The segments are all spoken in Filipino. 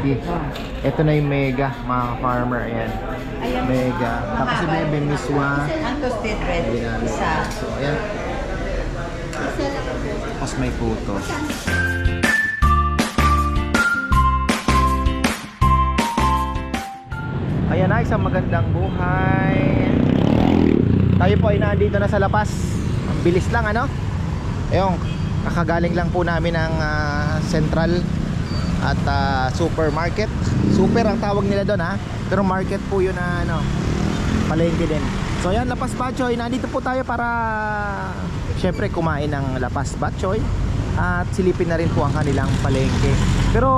palengke. Ito na yung mega, mga farmer. Ayan. Mega. Tapos si Bebe Miswa. Ang toasted bread, isa. So, ayan. Tapos may puto. Ayan na, isang magandang buhay. Tayo po ay nandito na sa Lapas. Ang bilis lang ano? Ayun, kakagaling lang po namin ng ah, Central at ah, supermarket. Super ang tawag nila doon ha. Pero market po yun na ano, palengke din. So ayan, Lapas Batchoy, nandito po tayo para syempre kumain ng Lapas Batchoy at silipin na rin po ang kanilang palengke. Pero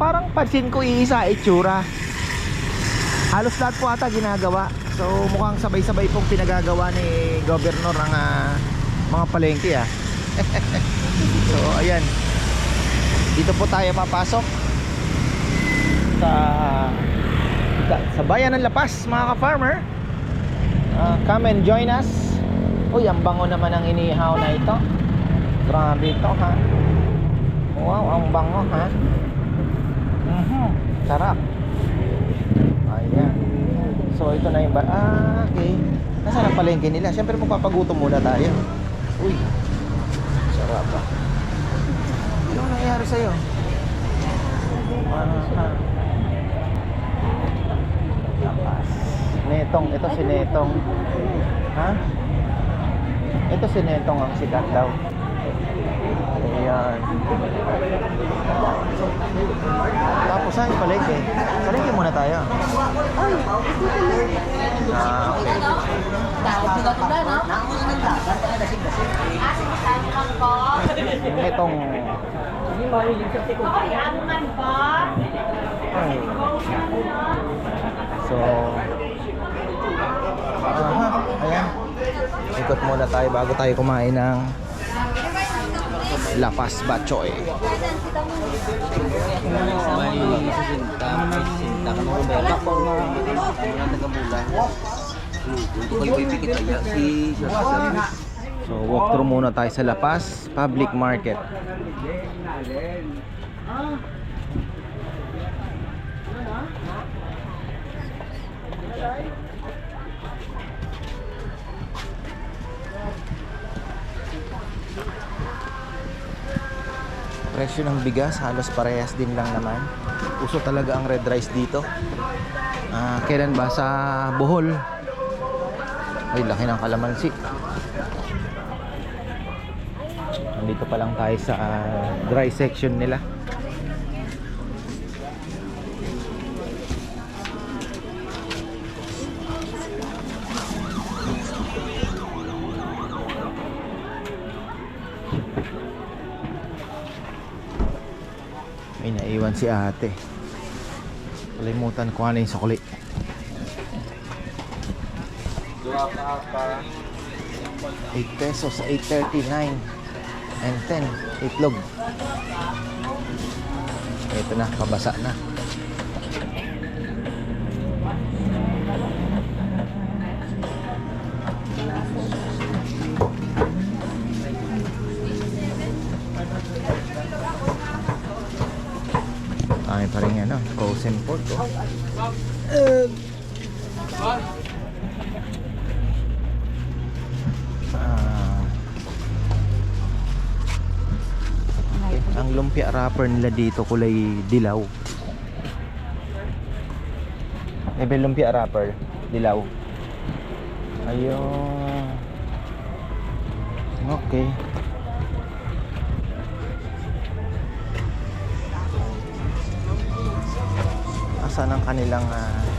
parang pansin ko iisa itsura. Halos lahat po ata ginagawa. So mukhang sabay-sabay pong pinagagawa ni Governor ang ah, mga palengke ah. so ayan. Dito po tayo papasok sa sa bayan ng Lapas mga ka-farmer. Ah, come and join us. Uy, ang bango naman ang inihaw na ito. Grabe ito ha. Wow, ang bango ha. Mhm, sarap. Ayan. So ito na yung ba Ah, okay. Nasaan ang palengke nila? Siyempre magpapagutom muna tayo. Uy. Sarap ah. Nangyayari sa'yo? Ano ha? Lapas. Netong, ito si Netong. Ha? Ito si Netong ang sikat daw. Ayan. Tapos saan yung palengke? Palengke muna tayo. Ah, okay. Itong ay. So Aha, ayan. Ikot muna tayo bago tayo kumain ng Lapas Bachoy. May sisinta, may sisinta ka bela ko na mga nagabulan. Kung kayo pipikit si So walk through muna tayo sa Lapas Public Market. Presyo ng bigas halos parehas din lang naman. Uso talaga ang red rice dito. Ah, kailan ba sa Bohol? Ay, laki ng kalamansi. Nandito pa lang tayo sa ah, dry section nila. May naiwan si ate. Kalimutan ko ano yung sukli. 8 pesos, 8.39 and 10 itlog ito na, pabasa na Ay pa rin ano, frozen pork oh. Ah. Lumpia wrapper nila dito kulay dilaw. Ebe lumpia wrapper, dilaw. Ayun. Okay. Asan ang kanilang po.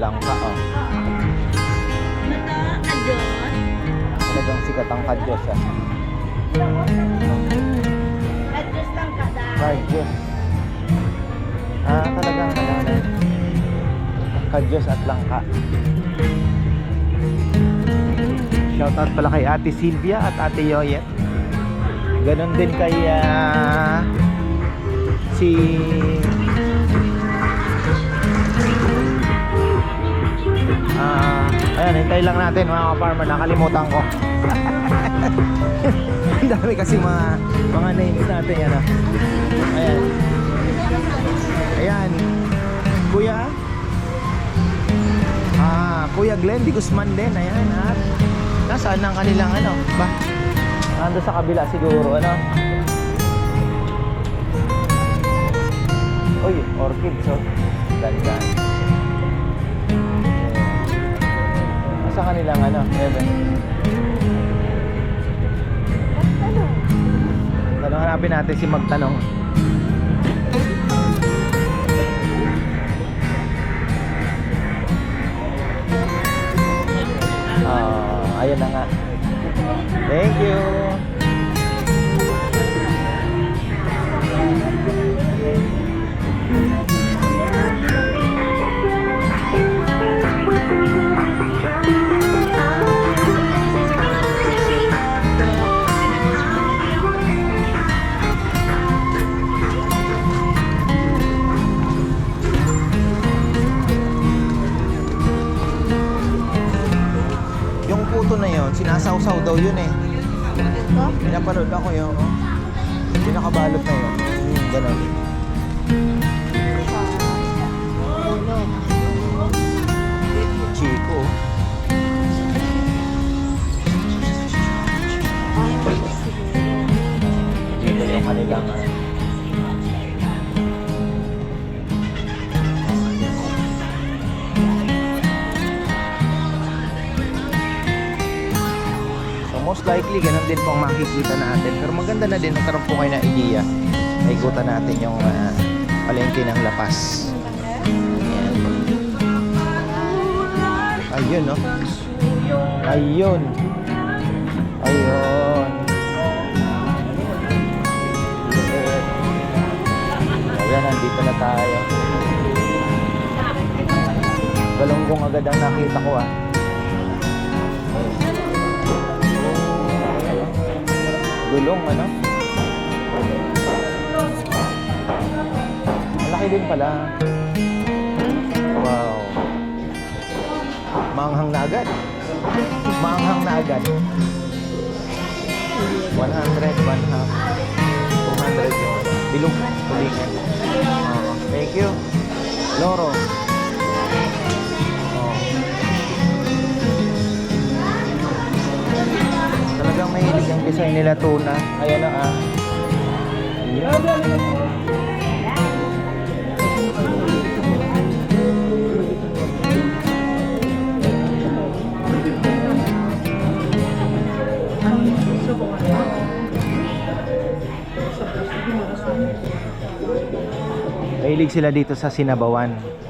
langka oh. Talagang sikat ang kadyos ah. Adjust lang kada. Kadyos. Ah, talagang ano na. Kadyos at langka. Shoutout pala kay Ate Sylvia at Ate Yoyet. Ganon din kay ah, si Ah, ayan, hintay lang natin mga farmer, nakalimutan ko. Ang dami kasi mga mga names natin yan ah. Ayan. Ayan. Kuya? Ah, Kuya Glenn Di Guzman din. Ayan at nasaan ang kanilang ano? Ba? Ando sa kabila siguro ano? Uy, orchid so. Ganda. Nasa kanilang ano? Bebe? Tanong hanapin natin si Magtanong. Ah, ayun na nga. Thank you. Pinapanood ako yung oh. Most likely, ganun din po ang makikita natin. Pero maganda na din, nagkaroon po kayo ng idea. Naikutan natin yung ah, palengke ng lapas. Ayan. Ayun, no? Ayun. Ayun. Ayan, nandito na tayo. Galunggong agad ang nakita ko ah. Gulong ano? Malaki din pala. Wow. Manghang na agad. Manghang na agad. 100, one half. 200 yung ano. Bilog. Tulingan. Thank you. Loro. Mahilig ang design nila tuna. Ayan na ah. Mahilig sila dito sa Sinabawan.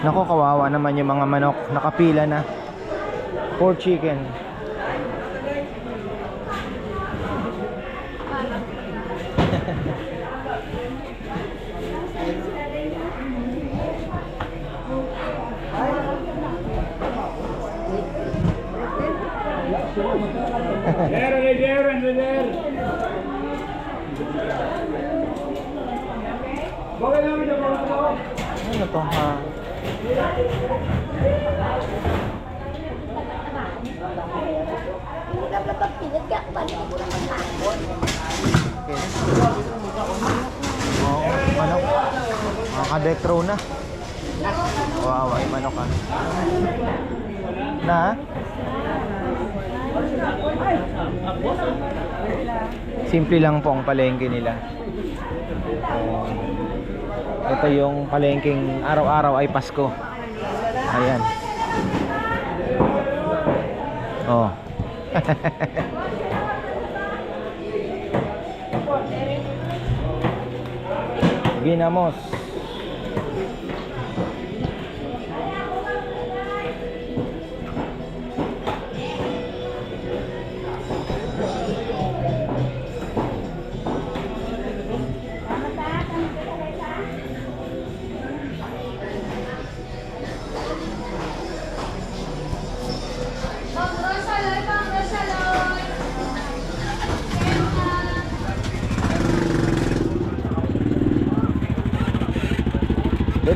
Nako kawawa naman yung mga manok. Nakapila na. Poor chicken. Ano to ha? Oo, na. Wow, ay manok ah. Na? Simple lang po ang palengke nila. Oh. Ito yung palengking araw-araw ay Pasko. Ayan. Oh. Ginamos.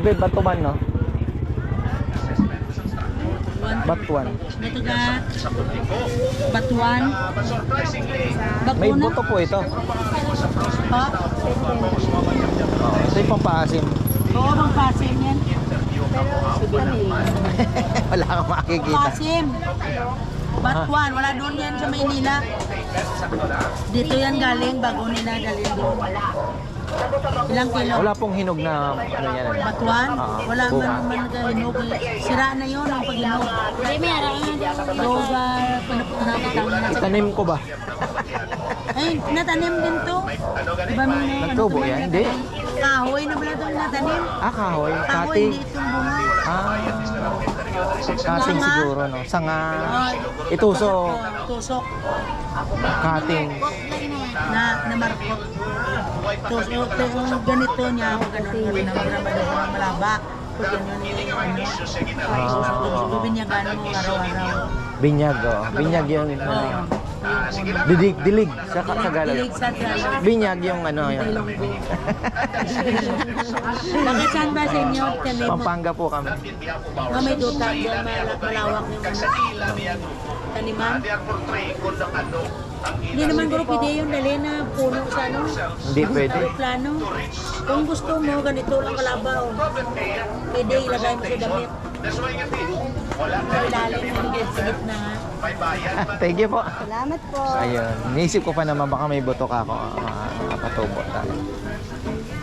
Ebe, batuman, no? Batuan. Ka. Batuan. May buto po ito. Ha? Oh, ito yung pampaasim. Oo, bang pasim yan? Wala kang makikita. Pasim. Batuan. Wala doon yan sa Maynila. Dito yan galing. Bago nila galing doon. Ilang kilo? Wala pong hinog na ano yan. ano? Batuan? Ah, Wala bunga. man man nagkahinog. Sira na yun ang paghinog. Hindi, may araw nga. Loga, panaputang na. Itanim ko ba? Ay, natanim din to. Diba may ano Nagtubo to, may yan? Hindi. Kahoy na pala itong natanim. Ah, kahoy. Kahoy, Kati. hindi itong bunga. Ah. Kating siguro, no? Sanga. Ah, Ituso. Tusok. Kating. Na, na markot. Tusok. Yung ganito niya, ganun, ganun, ganun, ganun, malaba. Pag ganyan yung ano. Ah. Bibinyagan mo araw-araw. Binyag, oh. Binyag yung... Oo. Dilig, dilig. Sa, sa Tagalog. Sa Tagalog. Binyag yung ano, yun. Ilonggo. Bakit saan ba sa inyo? Mo. Pampanga po kami. Mga may duta doon, malak- malawak yung ano, taniman. Hindi naman guro pwede yung dali na puno sa ano. Hindi pwede. Plano. Kung gusto mo, ganito lang kalabaw. Pwede ilagay mo sa damit. Thank you po. Salamat po. Ayun. Niisip ko pa naman baka may butok ako. Uh, makapatubo tayo.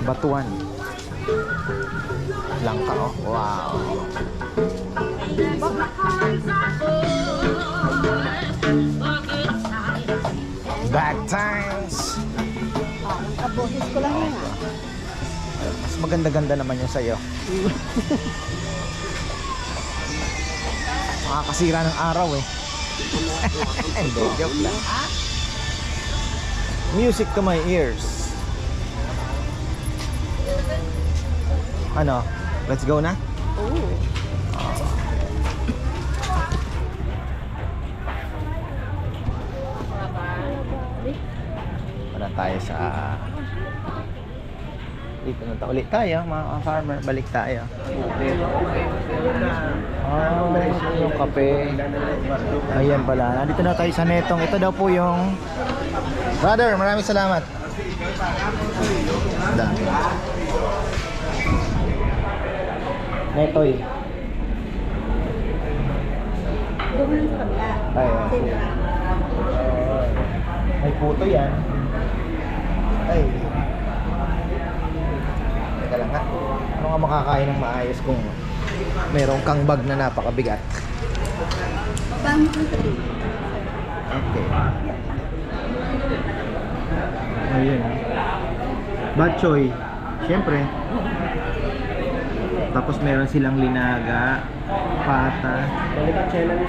Batuan. Langka, oh. Wow. Bad times. Kaboses ko lang yun ah. Mas maganda-ganda naman yung sa'yo. Makakasira ng araw eh. Hindi, joke lang. Music to my ears. Ano? Let's go na? Wala tayo sa dito na ta ulit tayo mga farmer balik tayo. Ah yung kape. Ayan pala. Nandito na tayo sa netong. Ito daw po yung brother maraming salamat. Dami. Netoy. Doon sa kabila. ay may puto yan. Ay ha ano nga makakain ng maayos kung merong kang bag na napakabigat Okay. Ayun. Bad choy. Siyempre. Tapos meron silang linaga, pata,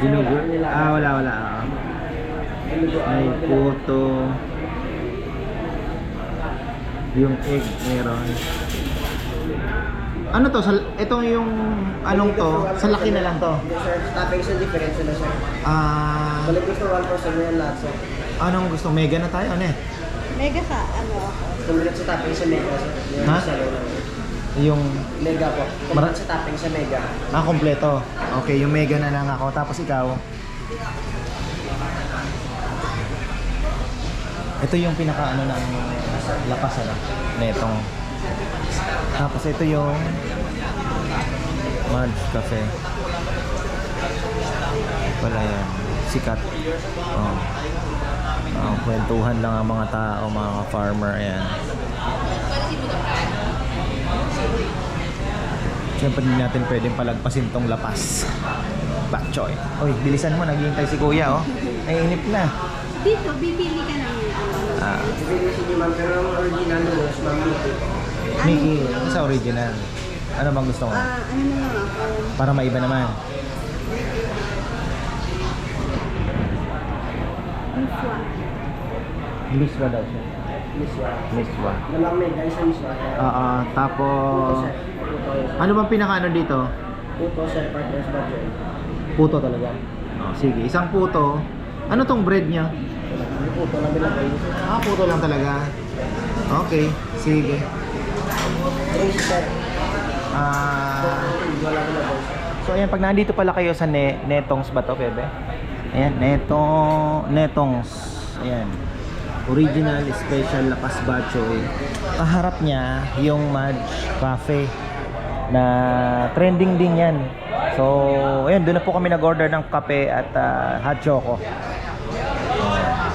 ginugo. Ah, wala, wala. May puto. Yung egg meron. Ano to? Sa, ito yung anong to? Sa laki na lang to. Sir, topping sa difference na sir. Ah, Balik gusto 1% mo yan lahat sir. anong gusto? Mega na tayo? Ano eh? Mega ka, ano? Kumalit sa topping sa mega sir. Yung Ha? isa lang. Yung Mega po. Mara- sa topping sa mega. Ah, kompleto. Okay, yung mega na lang ako. Tapos ikaw? Ito yung pinaka ano ng lapas ano, netong. Tapos ito yung Mads Cafe. Wala yan. Sikat. Oh. Oh, kwentuhan lang ang mga tao, mga farmer. Ayan. Siyempre hindi natin pwedeng palagpasin tong lapas. Bak choy. Oy, bilisan mo, naghihintay si kuya oh. Ay, inip na. Dito, bibili ka ng ano. Ah, Bibili si Di Ma'am, pero ang original noodles, Ma'am Mickey. Ano sa original? Ano bang gusto mo? Ah, ano na lang ako? Para maiba naman. Miswa. Miswa daw siya. Miswa. Miswa. Walang mega, isa miswa. Oo, Puto tapos... sir. Puto. Ano bang pinakaano dito? Puto sir, partners budget. Puto talaga. Oh, sige, isang puto. Ano tong bread niya? Puto na binagay. Ah, puto lang talaga. Okay, sige. Drinks sir. Ah, na so ayan, pag nandito pala kayo sa ne Netongs ba to, Bebe? Ayan, Neto, Netongs. Ayan. Original Special Lapas Bachoy. Kaharap niya yung Madge Cafe na trending din yan. So, ayan, doon na po kami nag-order ng kape at ah, hot choco.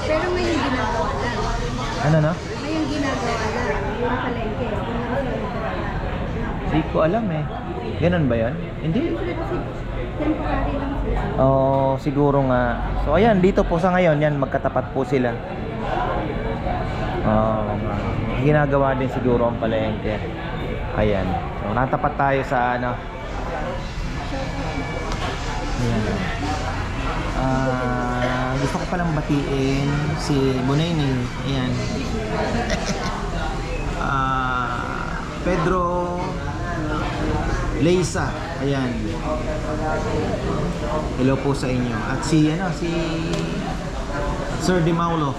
Pero may ginagawa lang. Ano no? May yung ginagawa lang. Yung palengke. Hindi ko alam eh. Ganun ba yan? Hindi. Temporary lang. Oo, siguro nga. So ayan, dito po sa ngayon, yan magkatapat po sila. Oo. ginagawa din siguro ang palengke. Ayan. So natapat tayo sa ano. Ayan. Ah, gusto ko palang batiin si Bunayni. Ayan. Ah, Pedro Leisa. Ayan. Hello po sa inyo. At si ano, si Sir Di Maulo.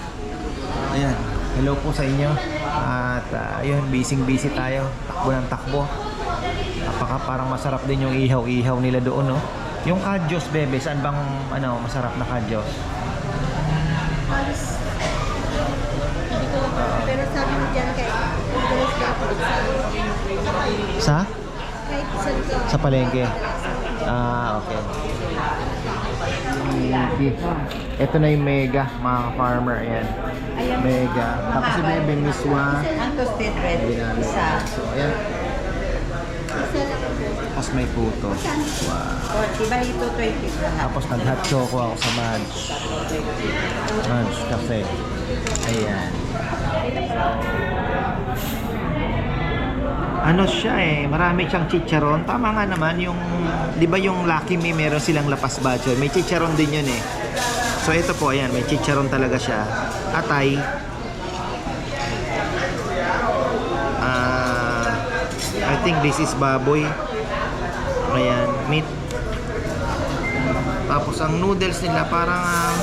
Ayan. Hello po sa inyo. At uh, yun, busy busy tayo. Takbo ng takbo. Napaka parang masarap din yung ihaw-ihaw nila doon, no? Yung kadyos, bebe, saan bang ano, masarap na kadyos? Halos. Pero sabi mo dyan kay Sa? Sa palengke. Ah, okay. Ito na yung mega, mga farmer. Ayan. Mega. Tapos si Bebe, miswa. Ang toasted bread, isa. So, ayan. Tapos may puto. Wow. 40, bali ito 20 lahat. Tapos nag-hot choco ako sa Madge. Madge Cafe. Ayan. Ano siya eh, marami siyang chicharon. Tama nga naman yung, di ba yung Lucky Me meron silang lapas bachoy. May chicharon din yun eh. So ito po, ayan, may chicharon talaga siya. Atay. Ah, I think this is baboy. Ayan, meat. Tapos ang noodles nila parang ah,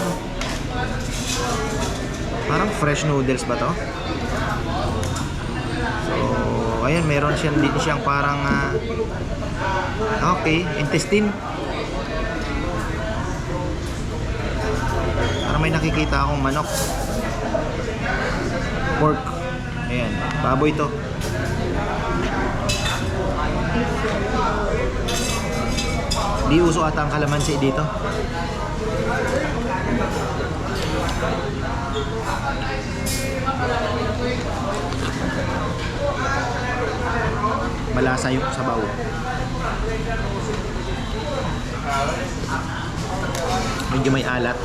parang fresh noodles ba to? So, ayan, meron siyang din siyang parang ah, okay, intestine. Parang may nakikita akong manok. Pork. Ayan, baboy to. Di uso ata ang kalamansi dito. Malasa yung sabaw. Medyo may alat.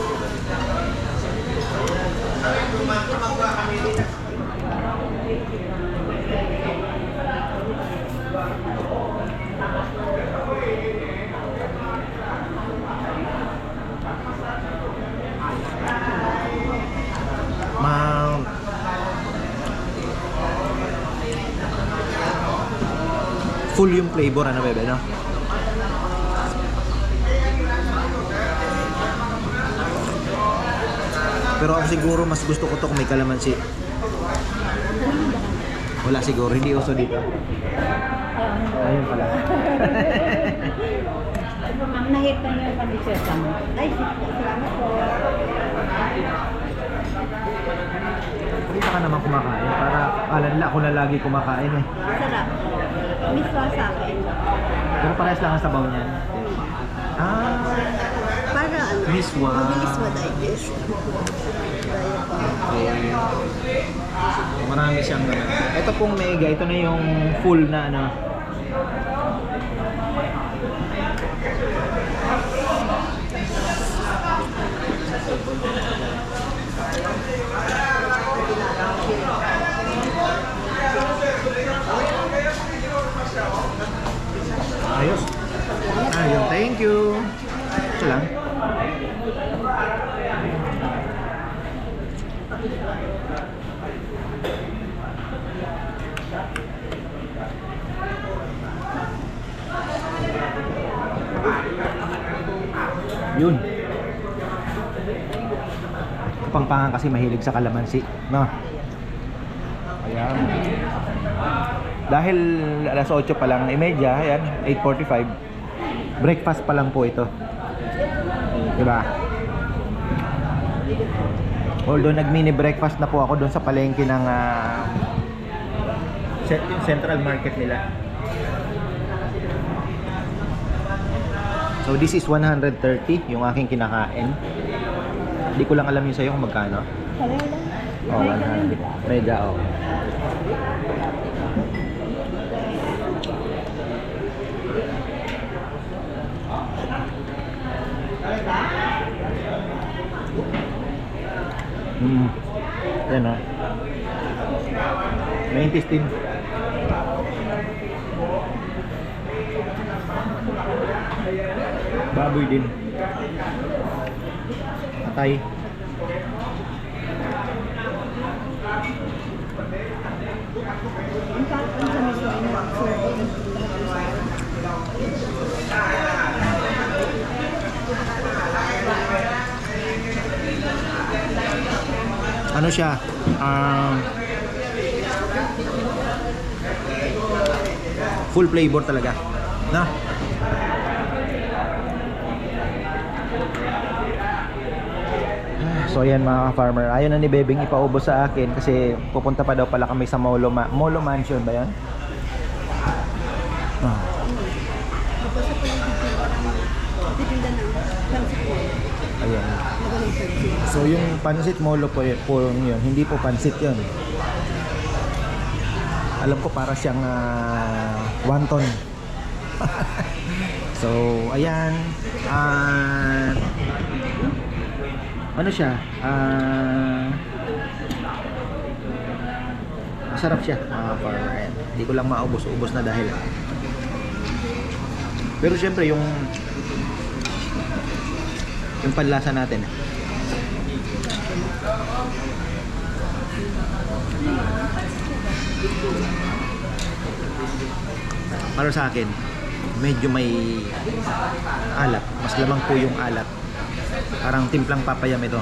Full yung flavor ano bebe no? Pero ako siguro mas gusto ko to kung may kalamansi. Wala siguro, hindi uso dito. Ayun pala. Ang nahit na yung paniseta mo. Ay, salamat po. Dito ka naman kumakain para akala nila ako na lagi kumakain eh. Sarap. Miswa sa akin. Pero parehas lang ang sabaw niyan. Ah, Para ano? miswa. Mabilis ma-digest. Okay. Marami siyang ganun. Ito pong mega, ito na yung full na ano. Ayun, thank you. Ito lang. Yun. Kapangpangan kasi mahilig sa kalamansi. No? Ayan. Dahil alas 8 pa lang, imedya, ayan, 8.45. Breakfast pa lang po ito. Diba? Although nag-mini breakfast na po ako doon sa palengke ng yung central market nila. So this is 130 yung aking kinakain. Hindi ko lang alam yung sa'yo kung magkano. Oh, 100. Medya, oh. Hmm. Yan ah. May intestine. Baboy din. Atay. Ano siya? Um, full flavor talaga. Na? So ayan mga farmer, ayaw na ni Bebing ipaubos sa akin kasi pupunta pa daw pala kami sa Molo, Ma- Molo Mansion ba yan? Ah. Ayan. So yung pansit molo po, po yun, hindi po pansit yun. Alam ko para siyang ah, wonton. so ayan. Ah ano siya? Ah masarap siya farmer. Ayan. Hindi ko lang maubos-ubos na dahil pero syempre yung yung panlasa natin para sa akin medyo may alat. Mas lamang po yung alat. Parang timplang papayam ito.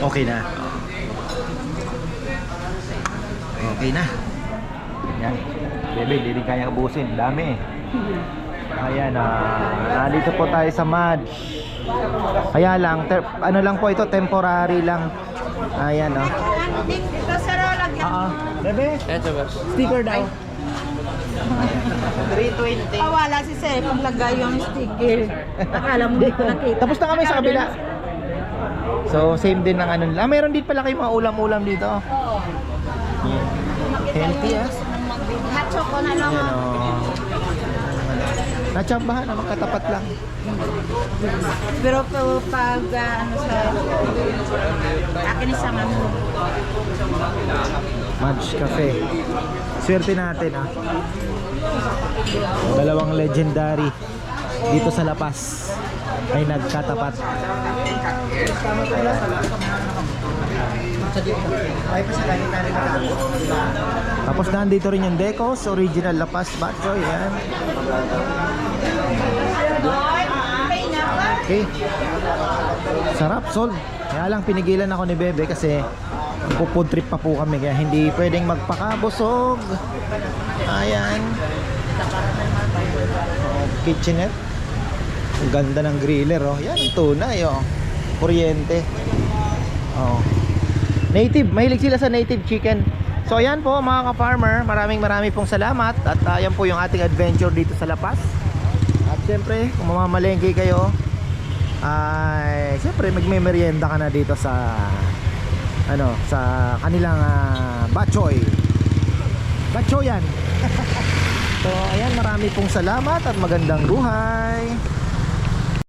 Okay na. Okay na. Yan. Bebe hindi kaya ubusin dami. Ayan ah. Nandito po tayo sa Madge kaya lang ter- ano lang po ito temporary lang ayan oh Ito sir, lagyan Oo. Bebe, Eto ba? sticker daw. Ah, wala si Sir kung lagay yung sticker. Akala mo hindi ko nakita. Tapos na kami sa kabila. So, same din ng ano nila. Ah, meron din pala kayong mga ulam-ulam dito. Healthy ah. Hot choco na lang. Yan oh. Natsambahan, ah, magkatapat lang. Pero po, pag ah, ano sa akin isama mo. Madge Cafe. Swerte natin ah. Dalawang legendary dito sa La Paz ay nagkatapat. Tapos nandito rin yung Decos, original La Paz Batchoy. Yan. Okay. Sarap, Sol. Kaya lang pinigilan ako ni Bebe kasi pupud trip pa po kami kaya hindi pwedeng magpakabusog. Ayan. Oh, kitchenette. Ang ganda ng griller oh. Yan, tunay oh. Kuryente. Oh. Native, mahilig sila sa native chicken. So ayan po mga ka-farmer, maraming maraming pong salamat at ayan po yung ating adventure dito sa La Paz. Syempre, kung mamamalengke kayo, ay syempre magme-merienda ka na dito sa ano, sa kanilang uh, Bachoy. Bachoyan. so ayan, marami pong salamat at magandang buhay.